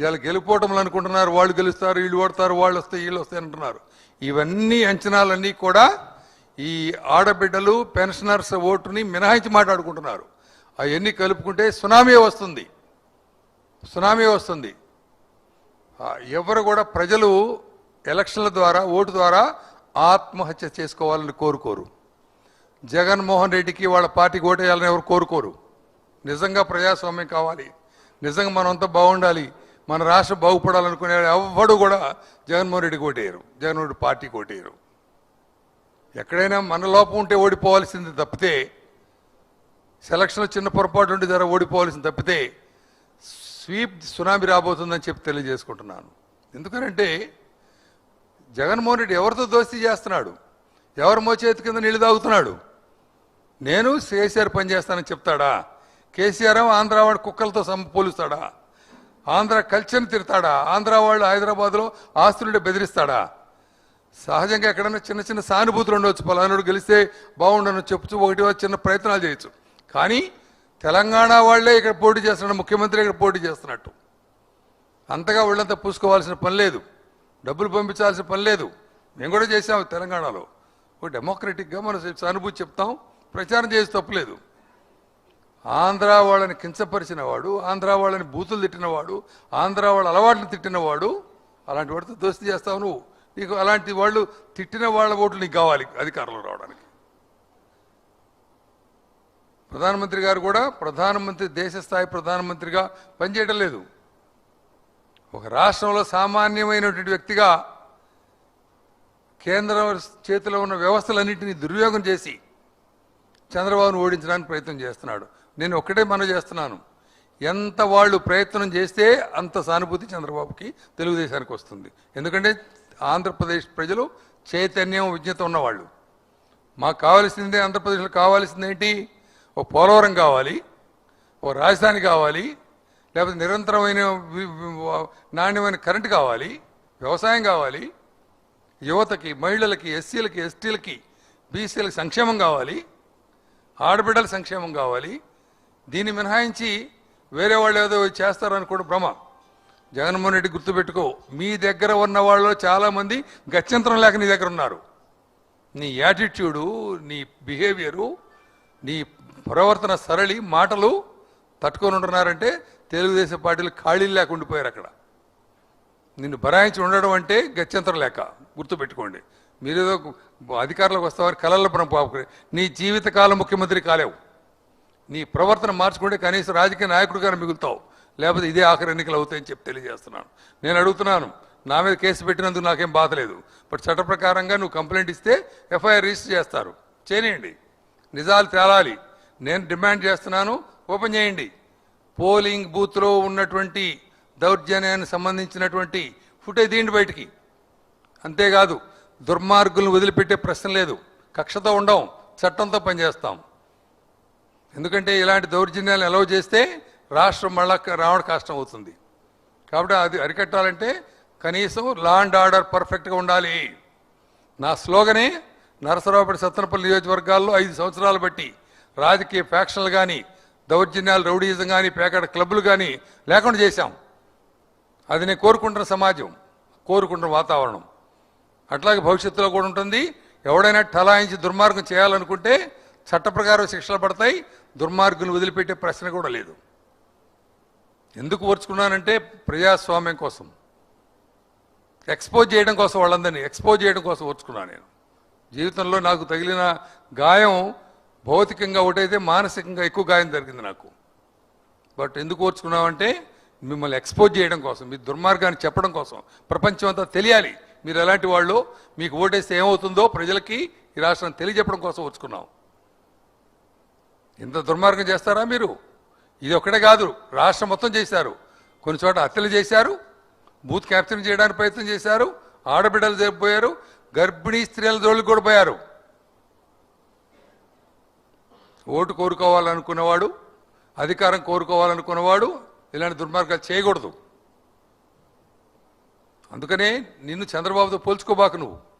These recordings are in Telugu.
ఇవాళ గెలుపోవటంలో అనుకుంటున్నారు వాళ్ళు గెలుస్తారు వీళ్ళు ఓడతారు వాళ్ళు వస్తే వీళ్ళు వస్తాయి అంటున్నారు. ఇవన్నీ అంచనాలన్నీ కూడా ఈ ఆడబిడ్డలు పెన్షనర్స్ ఓటుని మినహాయించి మాట్లాడుకుంటున్నారు. అవన్నీ కలుపుకుంటే సునామీ వస్తుంది. సునామీ వస్తుంది. ఎవరు కూడా ప్రజలు ఎలక్షన్ల ద్వారా ఓటు ద్వారా ఆత్మహత్య చేసుకోవాలని కోరుకోరు. జగన్మోహన్ రెడ్డికి వాళ్ళ పార్టీకి ఓటేయాలని ఎవరు కోరుకోరు. నిజంగా ప్రజాస్వామ్యం కావాలి. నిజంగా మనంతా బాగుండాలి. మన రాష్ట్రం బాగుపడాలనుకునే ఎవ్వడు కూడా జగన్మోహన్ రెడ్డికి ఓటేయరు. జగన్మోహన్ రెడ్డి పార్టీకి ఓటేయరు. ఎక్కడైనా మన లోపం ఉంటే ఓడిపోవాల్సింది తప్పితే సెలక్షన్లో చిన్న పొరపాటు ఉండి ధర ఓడిపోవాల్సింది తప్పితే స్వీప్ సునామీ రాబోతుందని చెప్పి తెలియజేసుకుంటున్నాను. ఎందుకనంటే జగన్మోహన్ రెడ్డి ఎవరితో దోస్తీ చేస్తున్నాడు? ఎవరి మోచేతి కింద నీళ్ళు తాగుతున్నాడు? నేను కేసీఆర్ పని చేస్తానని చెప్తాడా? కేసీఆర్ ఏమో వాడు కుక్కలతో సమ పోలుస్తాడా? ఆంధ్ర కల్చర్ని తిడతాడా? ఆంధ్ర వాళ్ళు హైదరాబాద్లో ఆస్తులుంటే బెదిరిస్తాడా? సహజంగా ఎక్కడైనా చిన్న చిన్న సానుభూతులు ఉండవచ్చు పలానాడు గెలిస్తే బాగుండను చెప్తూ ఒకటి చిన్న ప్రయత్నాలు చేయొచ్చు. కానీ తెలంగాణ వాళ్ళే ఇక్కడ పోటీ చేస్తున్నాడు ముఖ్యమంత్రి ఇక్కడ పోటీ చేస్తున్నట్టు. అంతగా వాళ్ళంతా పూసుకోవాల్సిన పని లేదు. డబ్బులు పంపించాల్సిన పని లేదు. మేము కూడా చేసాము తెలంగాణలో. ఒక డెమోక్రటిక్గా మనం సానుభూతి చెప్తాం. ప్రచారం చేసి తప్పులేదు. ఆంధ్ర వాళ్ళని కించపరిచిన వాడు ఆంధ్ర వాళ్ళని బూతులు తిట్టినవాడు ఆంధ్ర వాళ్ళ అలవాట్లు తిట్టినవాడు అలాంటి వాడితో దోస్తి చేస్తావు నువ్వు. నీకు అలాంటి వాళ్ళు తిట్టిన వాళ్ళ ఓట్లు నీకు కావాలి అధికారంలో రావడానికి. ప్రధానమంత్రి గారు కూడా ప్రధానమంత్రి దేశ స్థాయి ప్రధానమంత్రిగా పనిచేయడం లేదు. ఒక రాష్ట్రంలో సామాన్యమైనటువంటి వ్యక్తిగా కేంద్రం చేతిలో ఉన్న వ్యవస్థలన్నింటినీ దుర్వినియోగం చేసి చంద్రబాబును ఓడించడానికి ప్రయత్నం చేస్తున్నాడు. నేను ఒక్కటే మనవి చేస్తున్నాను. ఎంత వాళ్ళు ప్రయత్నం చేస్తే అంత సానుభూతి చంద్రబాబుకి తెలుగుదేశానికి వస్తుంది. ఎందుకంటే ఆంధ్రప్రదేశ్ ప్రజలు చైతన్యం విజ్ఞత ఉన్నవాళ్ళు. మాకు కావాల్సిందే ఆంధ్రప్రదేశ్లో కావాల్సింది ఏంటి? ఓ పోలవరం కావాలి ఓ రాజధాని కావాలి లేకపోతే నిరంతరమైన నాణ్యమైన కరెంటు కావాలి వ్యవసాయం కావాలి యువతకి మహిళలకి ఎస్సీలకి ఎస్టీలకి బీసీలకి సంక్షేమం కావాలి ఆడబిడ్డల సంక్షేమం కావాలి దీన్ని మినహాయించి వేరే వాళ్ళు ఏదో చేస్తారనుకోవడం భ్రమ. జగన్మోహన్ రెడ్డి గుర్తుపెట్టుకో మీ దగ్గర ఉన్న వాళ్ళు చాలామంది గత్యంతరం లేక నీ దగ్గర ఉన్నారు. నీ యాటిట్యూడు నీ బిహేవియరు నీ ప్రవర్తన సరళి మాటలు తట్టుకొని ఉంటున్నారంటే తెలుగుదేశం పార్టీలు ఖాళీలు లేక ఉండిపోయారు అక్కడ. నిన్ను బరాయించి ఉండడం అంటే గత్యంతరం లేక గుర్తుపెట్టుకోండి. మీరేదో అధికారంలోకి కలల్లో కలల బ్రహ్మ నీ జీవితకాలం ముఖ్యమంత్రి కాలేవు. నీ ప్రవర్తన మార్చుకుంటే కనీసం రాజకీయ నాయకుడిగానే మిగులుతావు. లేకపోతే ఇదే ఆఖరి ఎన్నికలు అవుతాయని చెప్పి తెలియజేస్తున్నాను. నేను అడుగుతున్నాను నా మీద కేసు పెట్టినందుకు నాకేం బాధ లేదు. బట్ చట్ట ప్రకారంగా నువ్వు కంప్లైంట్ ఇస్తే ఎఫ్ఐఆర్ రిజిస్టర్ చేస్తారు. చేయనియండి నిజాలు తేలాలి. నేను డిమాండ్ చేస్తున్నాను ఓపెన్ చేయండి. పోలింగ్ బూత్లో ఉన్నటువంటి దౌర్జన్యానికి సంబంధించినటువంటి ఫుటేజ్ తీయండి బయటికి. అంతేకాదు దుర్మార్గులను వదిలిపెట్టే ప్రశ్న లేదు. కక్షతో ఉండం చట్టంతో పనిచేస్తాం. ఎందుకంటే ఇలాంటి దౌర్జన్యాలు ఎలవ్ చేస్తే రాష్ట్రం మళ్ళా రావడం కష్టం అవుతుంది. కాబట్టి అది అరికట్టాలంటే కనీసం లా అండ్ ఆర్డర్ పర్ఫెక్ట్గా ఉండాలి. నా స్లోగనే నరసరావుపేట సత్తనపల్లి నియోజకవర్గాల్లో ఐదు సంవత్సరాలు బట్టి రాజకీయ ఫ్యాక్షన్లు కానీ దౌర్జన్యాలు రౌడీజం కానీ పేకాడ క్లబ్లు కానీ లేకుండా చేశాం. అది నేను కోరుకుంటున్న సమాజం కోరుకుంటున్న వాతావరణం. అట్లాగే భవిష్యత్తులో కూడా ఉంటుంది. ఎవడైనా ఠలాయించి దుర్మార్గం చేయాలనుకుంటే చట్ట ప్రకారం శిక్షలు పడతాయి. దుర్మార్గులు వదిలిపెట్టే ప్రశ్న కూడా లేదు. ఎందుకు ఓర్చుకున్నానంటే ప్రజాస్వామ్యం కోసం. ఎక్స్పోజ్ చేయడం కోసం వాళ్ళందరినీ ఎక్స్పోజ్ చేయడం కోసం ఓర్చుకున్నాను నేను. జీవితంలో నాకు తగిలిన గాయం భౌతికంగా ఒకటైతే మానసికంగా ఎక్కువ గాయం జరిగింది నాకు. బట్ ఎందుకు ఓర్చుకున్నామంటే మిమ్మల్ని ఎక్స్పోజ్ చేయడం కోసం మీ దుర్మార్గాన్ని చెప్పడం కోసం. ప్రపంచం అంతా తెలియాలి. మీరు ఎలాంటి వాళ్ళు మీకు ఓటేస్తే ఏమవుతుందో ప్రజలకి ఈ రాష్ట్రం తెలియజెప్పడం కోసం ఓర్చుకున్నాం. ఇంత దుర్మార్గం చేస్తారా మీరు? ఇది ఒక్కటే కాదు రాష్ట్రం మొత్తం చేశారు. కొన్ని చోట్ల హత్యలు చేశారు బూత్ క్యాప్చర్ చేయడానికి ప్రయత్నం చేశారు ఆడబిడ్డలు జరిగిపోయారు గర్భిణీ స్త్రీల జోలికి కూడా పోయారు. ఓటు కోరుకోవాలనుకున్నవాడు అధికారం కోరుకోవాలనుకున్నవాడు ఇలాంటి దుర్మార్గాలు చేయకూడదు. అందుకనే నిన్ను చంద్రబాబుతో పోల్చుకోబాకు నువ్వు.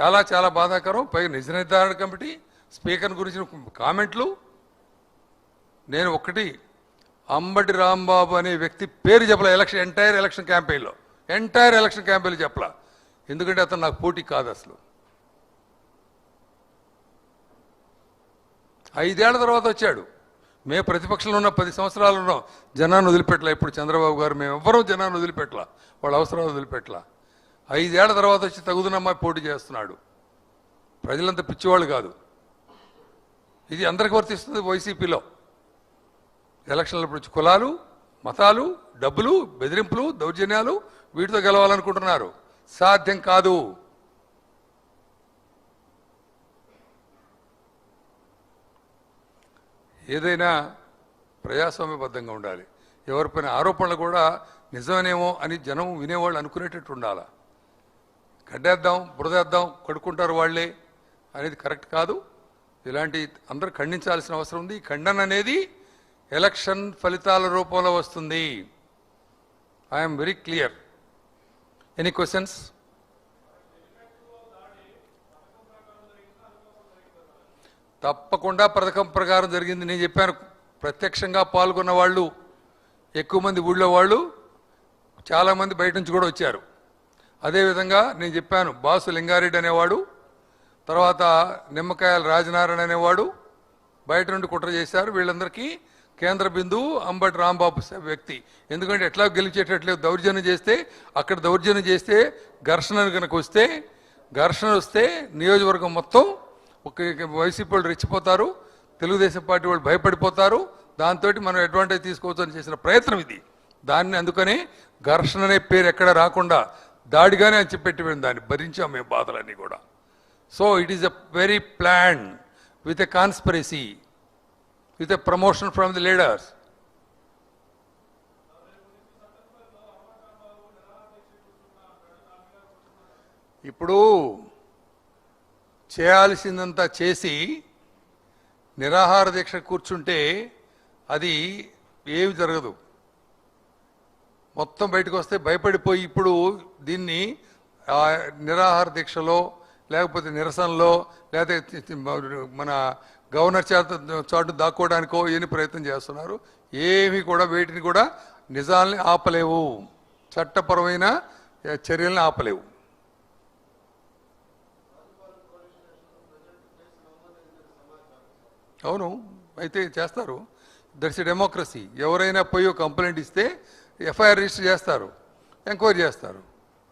చాలా చాలా బాధాకరం. పైగా నిజ నిర్ధారణ కమిటీ స్పీకర్ గురించిన కామెంట్లు. నేను ఒక్కటి అంబటి రాంబాబు అనే వ్యక్తి పేరు చెప్పలే ఎలక్షన్ ఎంటైర్ ఎలక్షన్ క్యాంపెయిన్లో. ఎంటైర్ ఎలక్షన్ క్యాంపెయిన్లో చెప్పలా. ఎందుకంటే అతను నాకు పోటీ కాదు అసలు. ఐదేళ్ళ తర్వాత వచ్చాడు. మేము ప్రతిపక్షంలో ఉన్న పది సంవత్సరాలు ఉన్నాం. జనాన్ని వదిలిపెట్టలే. ఇప్పుడు చంద్రబాబు గారు మేము ఎవ్వరూ జనాన్ని వదిలిపెట్టలా. వాళ్ళ అవసరాలు వదిలిపెట్టలా. ఐదేళ్ళ తర్వాత వచ్చి తగుదనమ్మాయి పోటీ చేస్తున్నాడు. ప్రజలంతా పిచ్చివాళ్ళు కాదు. ఇది అందరికి వర్తిస్తుంది వైసీపీలో. ఎలక్షన్లప్పుడు వచ్చి కులాలు మతాలు డబ్బులు బెదిరింపులు దౌర్జన్యాలు వీటితో గెలవాలనుకుంటున్నారు. సాధ్యం కాదు. ఏదైనా ప్రజాస్వామ్యబద్ధంగా ఉండాలి. ఎవరిపైన ఆరోపణలు కూడా నిజమేనేమో అని జనం వినేవాళ్ళు అనుకునేటట్టు ఉండాలా? గడ్డేద్దాం బురదేద్దాం కడుక్కుంటారు వాళ్ళే అనేది కరెక్ట్ కాదు. ఇలాంటి అందరూ ఖండించాల్సిన అవసరం ఉంది. ఈ ఖండన అనేది ఎలక్షన్ ఫలితాల రూపంలో వస్తుంది. I'm very clear any questions తప్పకుండా పథకం ప్రకారం జరిగింది. నేను చెప్పాను ప్రత్యక్షంగా పాల్గొన్న వాళ్ళు ఎక్కువ మంది ఊళ్ళో వాళ్ళు చాలామంది బయట నుంచి కూడా వచ్చారు. అదేవిధంగా నేను చెప్పాను బాసు లింగారెడ్డి అనేవాడు తర్వాత నిమ్మకాయల రాజనారాయణ అనేవాడు బయట నుండి కుట్ర చేశారు. వీళ్ళందరికీ కేంద్ర బిందువు అంబటి రాంబాబు వ్యక్తి. ఎందుకంటే ఎట్లా గెలిచేటట్లేదు దౌర్జన్యం చేస్తే అక్కడ దౌర్జన్యం చేస్తే ఘర్షణ కనుక వస్తే ఘర్షణ వస్తే నియోజకవర్గం మొత్తం ఒక వైసీపీ వాళ్ళు రెచ్చిపోతారు తెలుగుదేశం పార్టీ వాళ్ళు భయపడిపోతారు. దాంతో మనం అడ్వాంటేజ్ తీసుకోవచ్చు అని చేసిన ప్రయత్నం ఇది. దాన్ని అందుకని ఘర్షణ అనే పేరు ఎక్కడ రాకుండా దాడిగానే అని చెప్పి దాన్ని భరించాం మేము బాధలన్నీ కూడా. So it is a very plan with a conspiracy with a promotion from the leaders ఇప్పుడు చేయాల్సిందంతా చేసి నిరాహార దీక్ష కూర్చుంటే అది ఏమి జరగదు. మొత్తం బయటకు వస్తే భయపడిపోయి ఇప్పుడు దీన్ని నిరాహార దీక్షలో లేకపోతే నిరసనలో లేకపోతే మన గవర్నర్ చేత చాటు దాక్కోవడానికో ఏమి ప్రయత్నం చేస్తున్నారు. ఏమి కూడా వేటిని కూడా నిజాల్ని ఆపలేవు. చట్టపరమైన చర్యల్ని ఆపలేవు. అవును అయితే చేస్తారు. That's democracy. ఎవరైనా పోయి ఒక కంప్లైంట్ ఇస్తే ఎఫ్ఐఆర్ రిజిస్టర్ చేస్తారు ఎంక్వైరీ చేస్తారు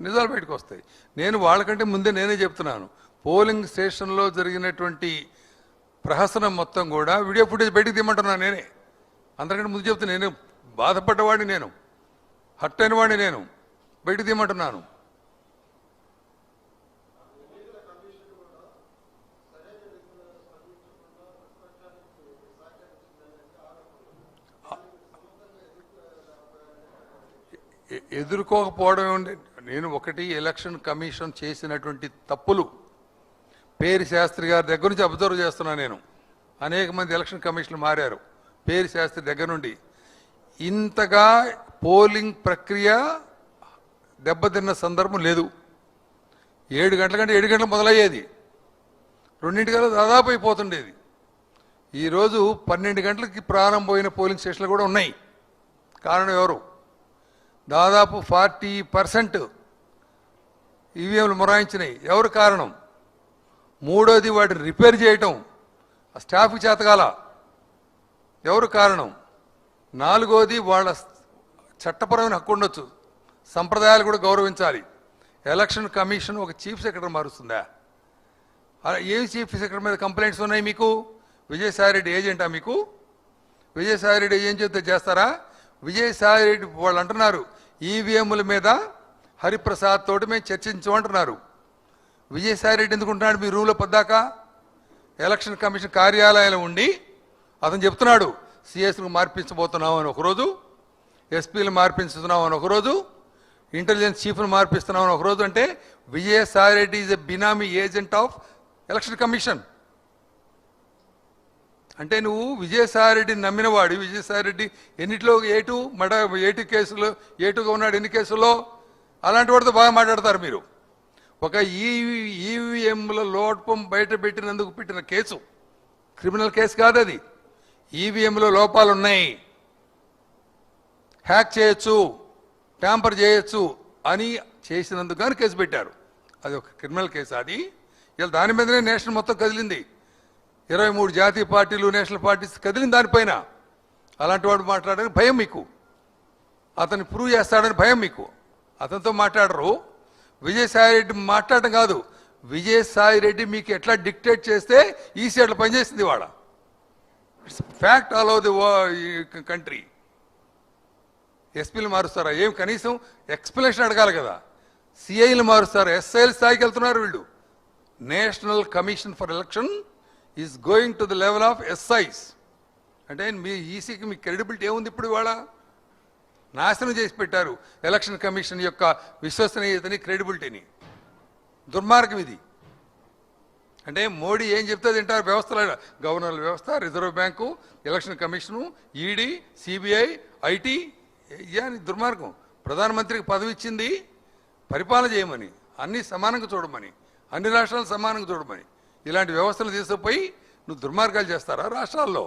నిజాలు బయటకు వస్తాయి. నేను వాళ్ళకంటే ముందే నేనే చెప్తున్నాను. పోలింగ్ స్టేషన్లో జరిగినటువంటి ప్రహసనం మొత్తం కూడా వీడియో ఫుటేజ్ బయటకు తీయమంటున్నాను నేనే. అందరికంటే ముందు చెప్తున్నా నేను బాధపడ్డవాడిని నేను హట్ అయిన వాడిని నేను. బయటకు తీయమంటున్నాను. ఎదుర్కోకపోవడం నేను ఒకటి ఎలక్షన్ కమిషన్ చేసినటువంటి తప్పులు. పేరు శాస్త్రి గారి దగ్గర నుంచి అబ్జర్వ్ చేస్తున్నాను నేను. అనేక మంది ఎలక్షన్ కమిషన్లు మారారు. పేరు శాస్త్రి దగ్గర నుండి. ఇంతగా పోలింగ్ ప్రక్రియ దెబ్బతిన్న సందర్భం లేదు. ఏడు గంటల కంటే ఏడు గంటలు మొదలయ్యేది. రెండింటికల్లా దాదాపు అయిపోతుండేది. ఈరోజు పన్నెండు గంటలకి ప్రారంభమైన పోలింగ్ స్టేషన్లు కూడా ఉన్నాయి. కారణం ఎవరు? దాదాపు ఫార్టీ పర్సెంట్ ఈవీఎంలు మొరాయించినాయి. ఎవరు కారణం? మూడోది వాటిని రిపేర్ చేయటం ఆ స్టాఫ్కి చేతగాల. ఎవరు కారణం? నాలుగోది వాళ్ళ చట్టపరమైన హక్కు ఉండొచ్చు. సంప్రదాయాలు కూడా గౌరవించాలి. ఎలక్షన్ కమిషన్ ఒక చీఫ్ సెక్రటరీ మారుస్తుందా? అలా ఏ చీఫ్ సెక్రటరీ మీద కంప్లైంట్స్ ఉన్నాయి మీకు? విజయసాయిరెడ్డి ఏజెంటా మీకు? విజయసాయిరెడ్డి ఏం చెప్తే విజయసాయి విజయసాయిరెడ్డి వాళ్ళు అంటున్నారు ఈవీఎంల మీద హరిప్రసాద్ తోటి మేము చర్చించమంటున్నారు. విజయసాయిరెడ్డి ఎందుకుంటున్నాడు? మీ రూమ్లో పొద్దాక ఎలక్షన్ కమిషన్ కార్యాలయంలో ఉండి అతను చెప్తున్నాడు సిఎస్ను మార్పించబోతున్నాం అని ఒకరోజు ఎస్పీలు మార్పించుతున్నాం అని ఒకరోజు ఇంటెలిజెన్స్ చీఫ్ను మార్పిస్తున్నాం అని ఒకరోజు అంటే Vijayasai Reddy is a benami agent of election commission. అంటే నువ్వు విజయసాయిరెడ్డిని నమ్మినవాడు. విజయసాయిరెడ్డి ఎన్నిట్లో ఏటు మడ ఏటు కేసులో ఏటుగా ఉన్నాడు ఎన్ని కేసుల్లో? అలాంటి వాడితో బాగా మాట్లాడతారు మీరు. ఒక ఈవీ ఈవీఎంల లోపం బయట పెట్టినందుకు పెట్టిన కేసు. క్రిమినల్ కేసు కాదు అది. ఈవీఎంలో లోపాలు ఉన్నాయి హ్యాక్ చేయొచ్చు ట్యాంపర్ చేయొచ్చు అని చేసినందుకు కానీ కేసు పెట్టారు. అది ఒక క్రిమినల్ కేసు అది. ఇలా దాని మీదనే నేషనల్ మొత్తం కదిలింది. ఇరవై మూడు జాతీయ పార్టీలు నేషనల్ పార్టీస్ కదిలిన దానిపైన అలాంటి వాడు మాట్లాడడానికి భయం మీకు. అతన్ని ప్రూవ్ చేస్తాడని భయం మీకు. అతనితో మాట్లాడరు. విజయసాయి రెడ్డి మాట్లాడడం కాదు. విజయసాయి రెడ్డి మీకు ఎట్లా డిక్టేట్ చేస్తే ఈసీ అట్లా పనిచేసింది వాడ. It's fact all over the country ఎస్పీలు మారుస్తారా? ఏం కనీసం ఎక్స్ప్లెనేషన్ అడగాలి కదా. సిఐలు మారుస్తారు? ఎస్ఐల స్థాయికి వెళ్తున్నారు వీళ్ళు. National commission for election is going to the level of SIs అంటే మీ ఈసీకి మీ క్రెడిబిలిటీ ఏముంది ఇప్పుడు ఇవాళ? నాశనం చేసి పెట్టారు ఎలక్షన్ కమిషన్ యొక్క విశ్వసనీయతని క్రెడిబిలిటీని దుర్మార్గం ఇది. అంటే మోడీ ఏం చెప్తే తింటారు వ్యవస్థల గవర్నర్ వ్యవస్థ reserve bank election commission ED CBI IT అని దుర్మార్గం. ప్రధానమంత్రికి పదవి ఇచ్చింది పరిపాలన చేయమని అన్ని సమానంగా చూడమని అన్ని రాష్ట్రాలు సమానంగా చూడమని. ఇలాంటి వ్యవస్థలు తీసుకుపోయి నువ్వు దుర్మార్గాలు చేస్తారా రాష్ట్రాల్లో?